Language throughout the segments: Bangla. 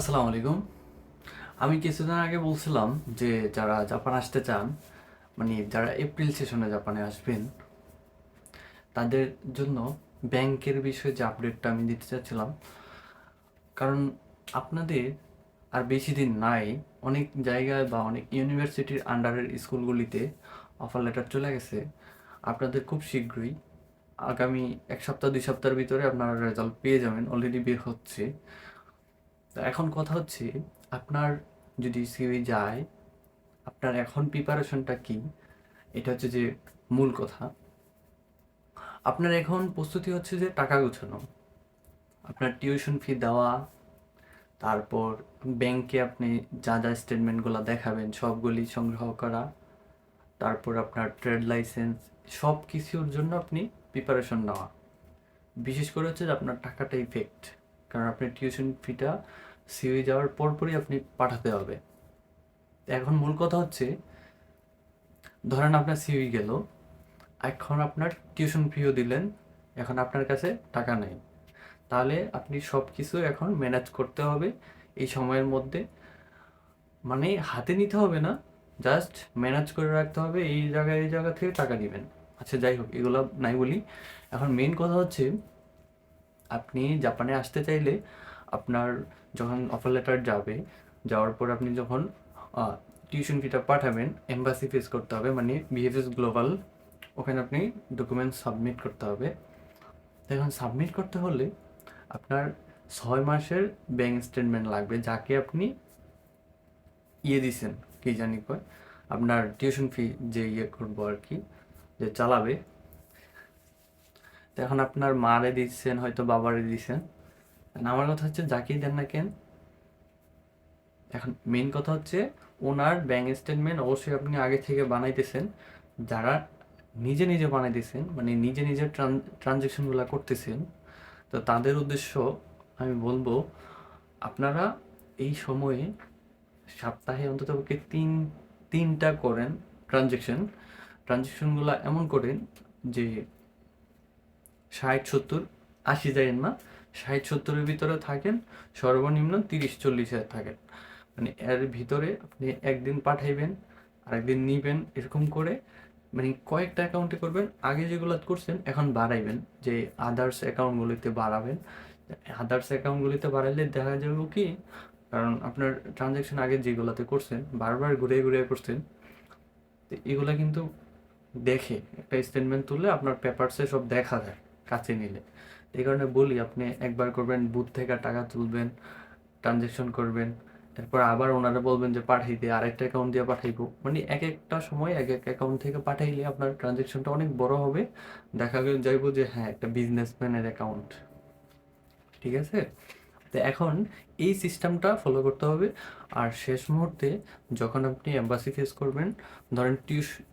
আসসালামু আলাইকুম। আমি কিছুদিন আগে বলছিলাম যে যারা জাপান আসতে চান মানে যারা এপ্রিল সেশনে জাপানে আসবেন, তাদের জন্য ব্যাংকের বিষয়ে যে আপডেটটা আমি দিতে চাচ্ছিলাম, কারণ আপনাদের আর বেশি দিন নাই, অনেক জায়গায় বা অনেক ইউনিভার্সিটির আন্ডারের স্কুলগুলিতে অফার লেটার চলে গেছে। আপনাদের খুব শীঘ্রই, আগামী এক সপ্তাহ, দুই সপ্তাহের ভিতরে আপনারা রেজাল্ট পেয়ে যাবেন অলরেডি বের হচ্ছে। তো এখন কথা হচ্ছে, আপনার যদি সিভি যায়, আপনার এখন প্রিপারেশনটা কি? এটা হচ্ছে যে মূল কথা। আপনার এখন প্রস্তুতি হচ্ছে যে টাকা গুছানো। আপনার টিউশন ফি দেওয়া, তারপর ব্যাংকে আপনি যা যা স্টেটমেন্টগুলো দেখাবেন, সবগুলি সংগ্রহ করা, তারপর আপনার ট্রেড লাইসেন্স সব কিছুর জন্য আপনি প্রিপারেশন নেওয়া। বিশেষ করে হচ্ছে যে আপনার টাকাটা ইফেক্ট কারণ আপনি টিউশন ফিটা সিউই যাওয়ার পরপরই আপনি পাঠাতে হবে। এখন মূল কথা হচ্ছে, ধরেন আপনার সিউই গেল, এখন আপনার টিউশন ফিও দিলেন, এখন আপনার কাছে টাকা নেই। তাহলে আপনি সব কিছু এখন ম্যানেজ করতে হবে, এই সময়ের মধ্যে। মানে হাতে নিতে হবে না জাস্ট ম্যানেজ করে রাখতে হবে, এই জায়গায় এই জায়গা থেকে টাকা নেবেন। আচ্ছা যাই হোক, এগুলো নাই বলি। এখন মেন কথা হচ্ছে আপনি জাপানে আসতে চাইলে আপনার যখন অফার লেটার যাবে, যাওয়ার পর আপনি যখন টিউশন ফিটা পাঠাবেন এম্বাসি ফেস করতে হবে মানে বিএফএস গ্লোবাল ওখানে আপনি ডকুমেন্ট সাবমিট করতে হবে। এখন সাবমিট করতে হলে আপনার ছয় মাসের ব্যাংক স্টেটমেন্ট লাগবে, যাকে আপনি ইয়ে দিছেন, কি জানি কয়, আপনার টিউশন ফি যে ইয়ে করব আর কি, যে চালাবে তো এখন আপনার মারে দিচ্ছেন, হয়তো বাবারে দিচ্ছেন। আমার কথা হচ্ছে, যাকেই দেন না কেন, এখন মেন কথা হচ্ছে, ওনার ব্যাংক স্টেটমেন্ট অবশ্যই আপনি আগে থেকে বানাইতেছেন। যারা নিজে নিজে বানাইতেছেন মানে নিজে নিজে ট্রানজেকশনগুলো করতেছেন, তো তাদের উদ্দেশ্য আমি বলব, আপনারা এই সময়ে সপ্তাহে অন্তত তিন, তিনটা করেন ট্রানজেকশন ট্রানজেকশনগুলো এমন করেন যে ষাট সত্তর, আশি যাইয়েন না ষাট সত্তরের ভিতরে থাকেন, সর্বনিম্ন তিরিশ চল্লিশে থাকেন। মানে এর ভিতরে আপনি একদিন পাঠাইবেন, আরেকদিন নিবেন, এরকম করে মানে কয়েকটা অ্যাকাউন্টে করবেন। আগে যেগুলো করছেন, এখন বাড়াইবেন। যে আদার্স অ্যাকাউন্টগুলিতে বাড়াবেন। আদার্স অ্যাকাউন্টগুলিতে বাড়াইলে দেখা যাবে কি, কারণ আপনার ট্রানজ্যাকশন আগে যেগুলোতে করছেন, বারবার ঘুরে ঘুরে করছেন, তো এগুলো কিন্তু দেখে একটা স্টেটমেন্ট তুললে আপনার পেপারসে সব দেখা যায়। কাছে নিলে। এই কারণে বলি, আপনি একবার করবেন, বুথ থেকে টাকা তুলবেন ট্রানজ্যাকশন করবেন তারপর আবার ওনারা বলবেন যে পাঠাইতে আরেকটা অ্যাকাউন্ট দিয়ে পাঠাইবো। মানে এক একটা সময় এক এক অ্যাকাউন্ট থেকে পাঠাইলে আপনার ট্রানজ্যাকশনটা অনেক বড় হবে। দেখা যাইবো যে হ্যাঁ একটা বিজনেসম্যানের অ্যাকাউন্ট ঠিক আছে? তো এখন এই সিস্টেমটা ফলো করতে হবে। আর শেষ মুহূর্তে যখন আপনি অ্যাম্বাসি ফেস করবেন, ধরেন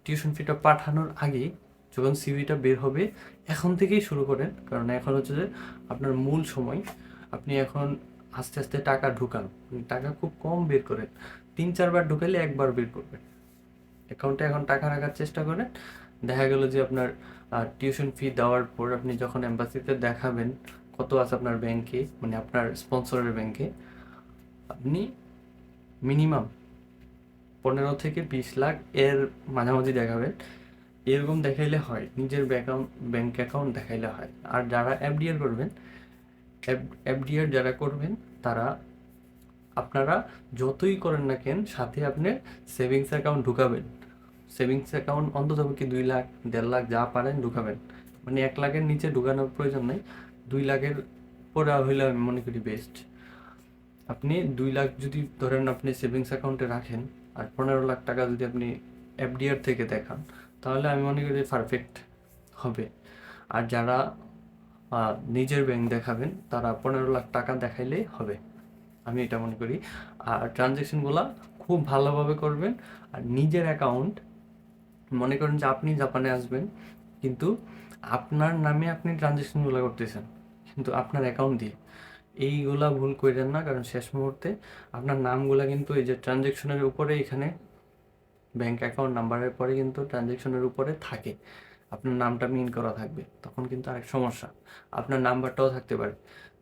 টিউশন ফিটা পাঠানোর আগে যখন সিভিটা বের হবে, এখন থেকেই শুরু করেন। কারণ এখন হচ্ছে যে আপনার মূল সময়। আপনি এখন আস্তে আস্তে টাকা ঢুকান। টাকা খুব কম বের করেন। তিন, চারবার ঢুকালে একবার বের করবেন। অ্যাকাউন্টে এখন টাকা রাখার চেষ্টা করেন। দেখা গেল যে আপনার টিউশন ফি দেওয়ার পর আপনি যখন এম্বাসিতে দেখাবেন কত আছে আপনার ব্যাংকে মানে আপনার স্পন্সরের ব্যাংকে আপনি মিনিমাম পনেরো থেকে বিশ লাখ এর মাঝামাঝি দেখাবেন। এরকম দেখাইলে হয়, নিজের ব্যাকআউন্ট ব্যাংক অ্যাকাউন্ট দেখাইলে হয়। আর যারা এফডিআর করবেন এফডিআর যারা করবেন, তারা আপনারা যতই করেন না কেন, সাথে আপনি সেভিংস অ্যাকাউন্ট ঢুকাবেন। সেভিংস অ্যাকাউন্ট অন্তত কি দুই লাখ, দেড় লাখ যা পারেন ঢুকাবেন। মানে এক লাখের নিচে ঢুকানোর প্রয়োজন নেই, দুই লাখের পরে হইলে আমি মনে করি বেস্ট আপনি দুই লাখ যদি ধরেন আপনি সেভিংস অ্যাকাউন্টে রাখেন, আর পনেরো লাখ টাকা যদি আপনি এফডিআর থেকে দেখান তাহলে আমি মনে করি পারফেক্ট হবে। আর যারা নিজের ব্যাংক দেখাবেন, তারা পনেরো লাখ টাকা দেখাইলেই হবে। আমি এটা মনে করি। আর ট্রানজ্যাকশনগুলো খুব ভালোভাবে করবেন। আর নিজের অ্যাকাউন্ট মনে করেন যে আপনি জাপানে আসবেন, কিন্তু আপনার নামে আপনি ট্রানজ্যাকশনগুলো করতেছেন, কিন্তু আপনার অ্যাকাউন্ট দিয়ে। এইগুলা ভুল করেন না, কারণ শেষ মুহূর্তে আপনার নামগুলা কিন্তু এই যে ট্রানজ্যাকশনের উপরে এখানে ব্যাংক অ্যাকাউন্ট নাম্বারের পরে কিন্তু ট্রানজ্যাকশনের উপরে থাকে। আপনার নামটা মিন করা থাকবে, তখন কিন্তু আরেক সমস্যা। আপনার নাম্বারটাও থাকতে পারে।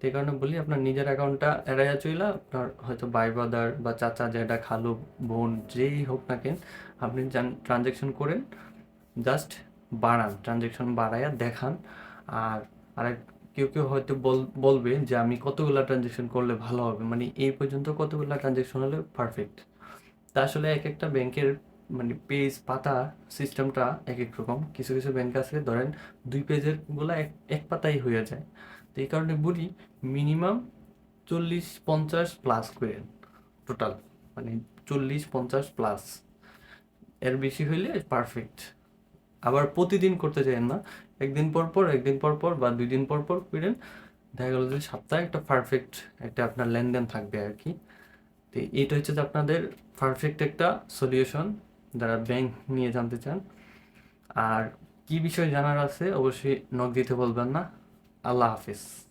এই কারণে বলি, আপনার নিজের অ্যাকাউন্টটা এড়াইয়া চইলা আপনার হয়তো বাই ব্রাদার বা চাচা জ্যাঠা খালু, বোন, যেই হোক না কেন, আপনি ট্রানজ্যাকশন করেন জাস্ট বাড়ান ট্রানজ্যাকশন বাড়াইয়া দেখান। আর আরেক, কেউ কেউ হয়তো বল, বলবে যে আমি কতগুলা ট্রানজ্যাকশন করলে ভালো হবে। মানে এই পর্যন্ত কতগুলা ট্রানজ্যাকশন হলে পারফেক্ট তা আসলে এক একটা ব্যাংকের মানে পেজ পাতা সিস্টেমটা এক এক রকম। কিছু কিছু ব্যাংক আছে, ধরেন দুই পেজেরগুলা এক এক পাতাই হয়ে যায়। তো এই কারণে বলি মিনিমাম চল্লিশ পঞ্চাশ প্লাস করেন টোটাল মানে চল্লিশ পঞ্চাশ প্লাস এর বেশি হইলে পারফেক্ট আবার প্রতিদিন করতে চাইেন না। একদিন পর পর, একদিন পর পর বা দুই দিন পর পর করেন দেখা গেল যে সপ্তাহে একটা পারফেক্ট একটা আপনার লেনদেন থাকবে আর কি। তো এইটা হচ্ছে যে আপনাদের পারফেক্ট একটা সলিউশন যারা ব্যাংক নিয়ে জানতে চান। আর কি বিষয় জানার আছে, অবশ্যই নক দিতে বলবেন না। আল্লাহ হাফিজ।